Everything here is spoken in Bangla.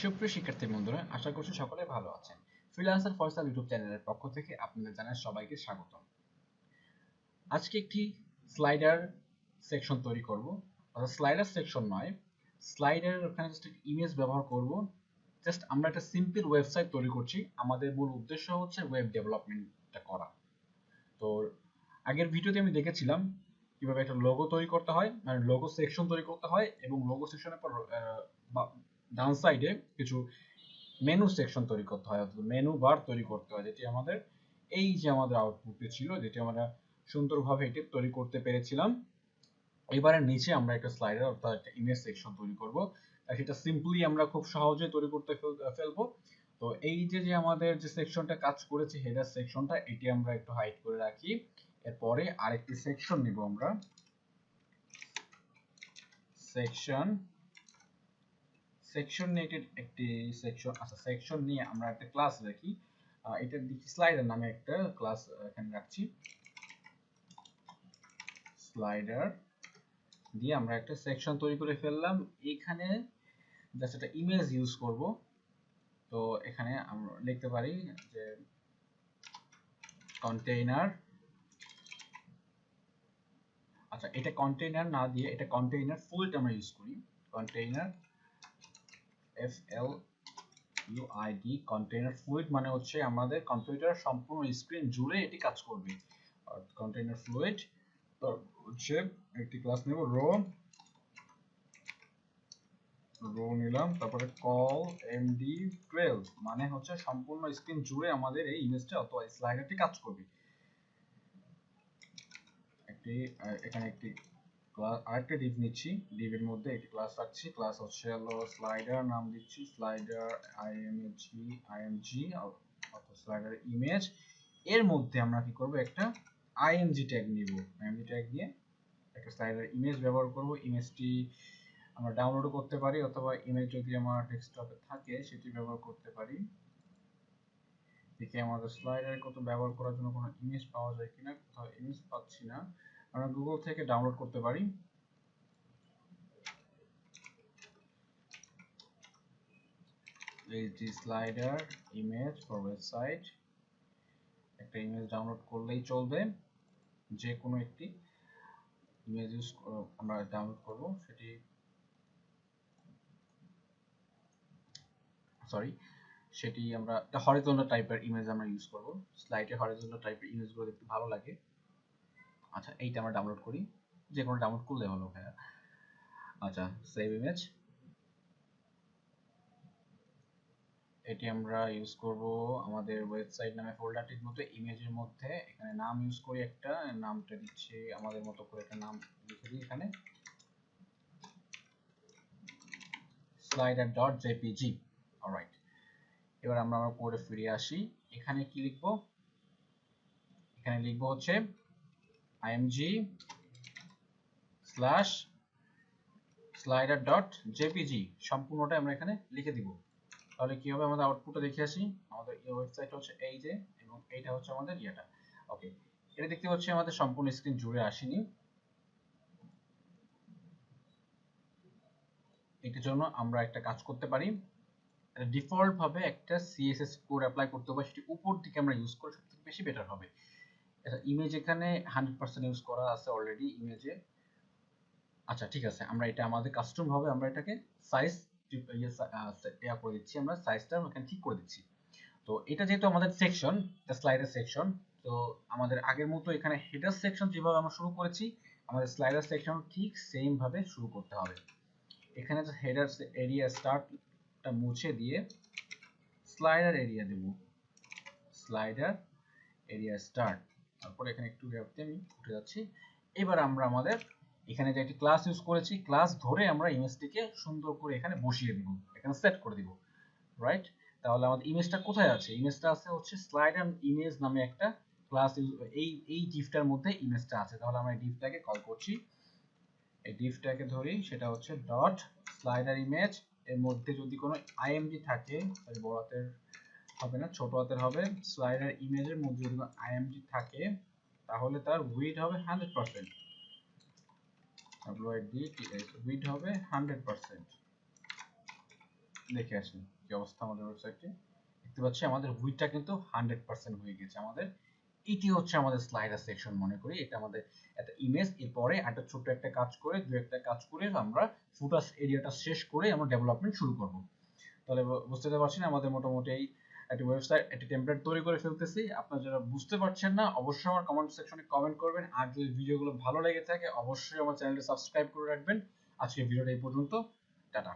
সুপ্রিয় শিক্ষার্থী বন্ধুরা, আশা করছি সকলে ভালো আছেন। ফ্রিল্যান্সার ফয়সাল ইউটিউব চ্যানেলের পক্ষ থেকে আপনাদের জানাই সবাইকে স্বাগত আজকে একটি স্লাইডার সেকশন তৈরি করব। অর্থাৎ স্লাইডার সেকশন নয় স্লাইডার ওখানে জাস্ট ইমেজ ব্যবহার করব। জাস্ট আমরা একটা সিম্পল ওয়েবসাইট তৈরি করছি। আমাদের মূল উদ্দেশ্য হচ্ছে ওয়েব ডেভেলপমেন্টটা করা। তো আগের ভিডিওতে আমি দেখেছিলাম কীভাবে একটা লোগো তৈরি করতে হয় মানে লোগো সেকশন তৈরি করতে হয় এবং লোগো সেকশনের পর ডান সাইডে কিছু মেনু সেকশন তৈরি করতে হয় অর্থাৎ মেনু বার তৈরি করতে হয়, যেটি আমাদের এই যে আমাদের আউটপুটে ছিল, যেটি আমরা সুন্দরভাবে এটি তৈরি করতে পেরেছিলাম। এবারে নিচে আমরা একটা স্লাইডার অর্থাৎ একটা ইমেজ সেকশন তৈরি করব। সেটা সিম্পলি আমরা খুব সহজে তৈরি করতে ফেলব। তো এই যে যে আমাদের যে সেকশনটা কাজ করেছে হেডার সেকশনটা এটি আমরা একটু হাইড করে রাখি। এরপরে আরেকটি সেকশন নিব আমরা। সেকশন সেকশন নিয়ে একটি সেকশন আচ্ছা সেকশন নিয়ে আমরা একটা ক্লাস রাখি এটা দেখি স্লাইডার নামে একটা ক্লাস এখানে রাখছি। স্লাইডার দিয়ে আমরা একটা সেকশন তৈরি করে ফেললাম। এখানে জাস্ট একটা ইমেজ ইউজ করব। তো এখানে আমরা লিখতে পারি যে কন্টেইনার আচ্ছা এটা কন্টেইনার না দিয়ে এটা কন্টেইনার ফুলটা আমরা ইউজ করি। Container L UID container fluid মানে হচ্ছে আমাদের কম্পিউটার সম্পূর্ণ স্ক্রিন জুড়ে এটি কাজ করবে। কন্টেইনার ফ্লুইড তো হচ্ছে একটি ক্লাস নেব রো রো নিলাম, তারপরে কল এমডি 12 মানে হচ্ছে সম্পূর্ণ স্ক্রিন জুড়ে আমাদের এই ইমেজটা অথবা স্লাইডারটি কাজ করবে। একটি এখানে একটি আরেকটা ডিভ নিচ্ছি ডিভের মধ্যে একটি ক্লাস রাখছি ক্লাস হচ্ছে হলো স্লাইডার নাম দিচ্ছি স্লাইডার আইএমজি আইএমজি অর্থাৎ স্লাইডার ইমেজ এর মধ্যে আমরা কি করব, একটা আইএমজি ট্যাগ নিব। আইএমজি ট্যাগ দিয়ে একটা স্লাইডার ইমেজ ব্যবহার করব। ইমেজটি আমরা ডাউনলোড করতে পারি, অথবা ইমেজ যদি আমার ডেস্কটপে থাকে, সেটি ব্যবহার করতে পারি। দেখি আমাদের স্লাইডার কত ব্যবহার করার জন্য কোনো ইমেজ পাওয়া যায় কিনা, কোথাও ইমেজ পাচ্ছি না। আমরা গুগল থেকে ডাউনলোড করতে পারি। এই যে স্লাইডার ইমেজ ফর ওয়েবসাইট একটা ইমেজ ডাউনলোড করলেই চলবে। যে কোনো একটি ইমেজ ইউজ আমরা ডাউনলোড করব, সেটি সরি সেটি আমরা একটা হরিজন্টাল টাইপের ইমেজ আমরা ইউজ করব। স্লাইডে হরিজন্টাল টাইপের ইমেজগুলো দেখতে ভালো লাগে। আচ্ছা এইটা আমরা ডাউনলোড করি। যে কোনো ডাউনলোড করলে হলো, ভাইয়া। আচ্ছা সেভ ইমেজ এটি আমরা ইউজ করব আমাদের ওয়েবসাইট নামে ফোল্ডারটির মধ্যে ইমেজের মধ্যে। এখানে নাম ইউজ করি একটা, নামটা দিচ্ছি আমাদের মতো করে একটা নাম লিখে দিই এখানে। slider.jpg অলরাইট এবার আমরা আমার কোডে ফিরে আসি। এখানে কি লিখব? এখানে লিখব হচ্ছে img slash slider dot jpg সম্পূর্ণটা আমরা এখানে লিখে দিব। তাহলে কি হবে? আমাদের আউটপুটটা দেখে আসি। আমাদের এই ওয়েবসাইটটা হচ্ছে এই যে, এবং এইটা হচ্ছে আমাদের ইয়েটা। ওকে এটা দেখতে পাচ্ছি আমাদের সম্পূর্ণ স্ক্রিন জুড়ে আসেনি। এটার জন্য আমরা একটা কাজ করতে পারি। ডিফল্ট ভাবে একটা সিএসএস কোড অ্যাপ্লাই করতে হবে। সেটি উপর দিকে আমরা ইউজ করে সবথেকে বেশি বেটার হবে। ইমেজ এখানে হান্ড্রেড পার্সেন্ট ইউজ করা আছে অলরেডি ইমেজে আচ্ছা ঠিক আছে, আমরা এটা আমাদের কাস্টম ভাবে আমরা এটাকে সাইজ ইয়া করে দিচ্ছি, আমরা সাইজটা এখানে ঠিক করে দিচ্ছি। তো এটা যেহেতু আমাদের সেকশন স্লাইডার সেকশন তো আমাদের আগের মতো এখানে হেডার সেকশন যেভাবে আমরা শুরু করেছি, আমাদের স্লাইডার সেকশন ঠিক সেম ভাবে শুরু করতে হবে। এখানে যে হেডার এরিয়া স্টার্টটা মুছে দিয়ে স্লাইডার এরিয়া দেব। স্লাইডার এরিয়া স্টার্ট তারপর এখানে একটু গ্যাপতে আমি উঠে যাচ্ছি। এবার আমরা আমাদের এখানে যে একটি ক্লাস ইউজ করেছি ক্লাস ধরে আমরা ইমেজটিকে সুন্দর করে এখানে বসিয়ে দিব, এখানে সেট করে দিব রাইট তাহলে আমাদের ইমেজটা কোথায় আছে? ইমেজটা আছে হচ্ছে স্লাইড স্লাইডার ইমেজ নামে একটা ক্লাস এই এই ডিফটার মধ্যে ইমেজটা আছে। তাহলে আমরা এই ডিফটাকে কল করছি। এই ডিফটাকে ধরি, সেটা হচ্ছে ডট স্লাইডার ইমেজ এর মধ্যে যদি কোনো আইএমজি থাকে বড় হাতের হবে না, ছোট হাতের হবে। স্লাইডার ইমেজের মধ্যে যদি আইএমজি থাকে, তাহলে তার উইড হবে হান্ড্রেড পার্সেন্ট উইড হবে হান্ড্রেড পার্সেন্ট দেখে আসি কি অবস্থা আমাদের ওয়েবসাইটে দেখতে পাচ্ছি আমাদের উইডটা কিন্তু হান্ড্রেড পার্সেন্ট হয়ে গেছে। আমাদের, এটি হচ্ছে আমাদের স্লাইডার সেকশন মনে করি। এটা আমাদের একটা ইমেজ এরপরে একটা ছোট্ট একটা কাজ করে, দু একটা কাজ করে আমরা ফুটাস এরিয়াটা শেষ করে আমরা ডেভেলপমেন্ট শুরু করব। তাহলে বুঝতে পারছেন আমাদের মোটামুটি এই একটা ওয়েবসাইট একটা টেমপ্লেট তৈরি করে ফেলতেছি। আপনারা যারা বুঝতে পারছেন না, অবশ্যই আমার কমেন্ট সেকশনে কমেন্ট করবেন। আর যদি ভিডিওগুলো ভালো লেগে থাকে, অবশ্যই আমার চ্যানেলটি সাবস্ক্রাইব করে রাখবেন। আজকে ভিডিওটা এই পর্যন্ত। টাটা।